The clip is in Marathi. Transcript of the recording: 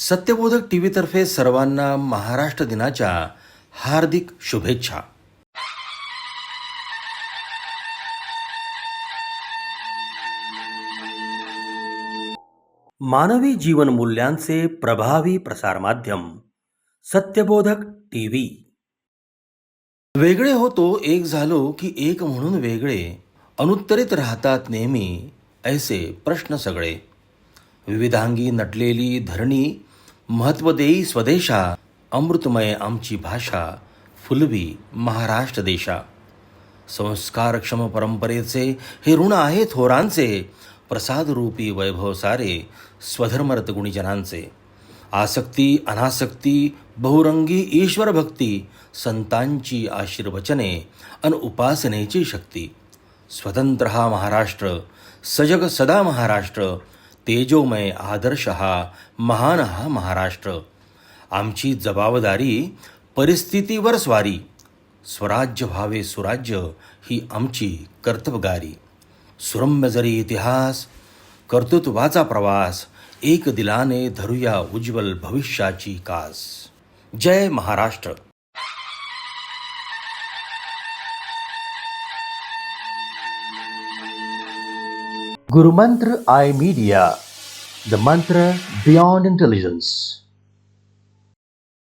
सत्यबोधक टी व्हीतर्फे सर्वांना महाराष्ट्र दिनाच्या हार्दिक शुभेच्छा. मानवी जीवन मूल्यांचे प्रभावी प्रसारमाध्यम सत्यबोधक टी व्ही वेगळे होतो एक झालो की एक म्हणून वेगळे अनुत्तरित राहतात नेहमी ऐसे प्रश्न सगळे. विविधांगी नटलेली धरणी महत्त्व देई स्वदेशा अमृतमय आमची भाषा फुलवी महाराष्ट्र देशा. संस्कारक्षम परंपरेचे हे ऋण आहे थोरांचे प्रसादरूपी वैभव सारे स्वधर्मरत गुणीजनांचे. आसक्ती अनासक्ती बहुरंगी ईश्वर भक्ती संतांची आशीर्वचने अन उपासनेची शक्ती. स्वतंत्र हा महाराष्ट्र सजग सदा महाराष्ट्र तेजोमय आदर्श हा महान हा महाराष्ट्र. आमची जबाबदारी परिस्थितीवर स्वारी. स्वराज्य व्हावे सुराज्य ही आमची कर्तबगारी. सुरम्य जरी इतिहास कर्तृत्वाचा प्रवास एक दिलाने धरूया उज्ज्वल भविष्याची कास. जय Maharashtra. Guru Mantra I Media, the mantra beyond intelligence.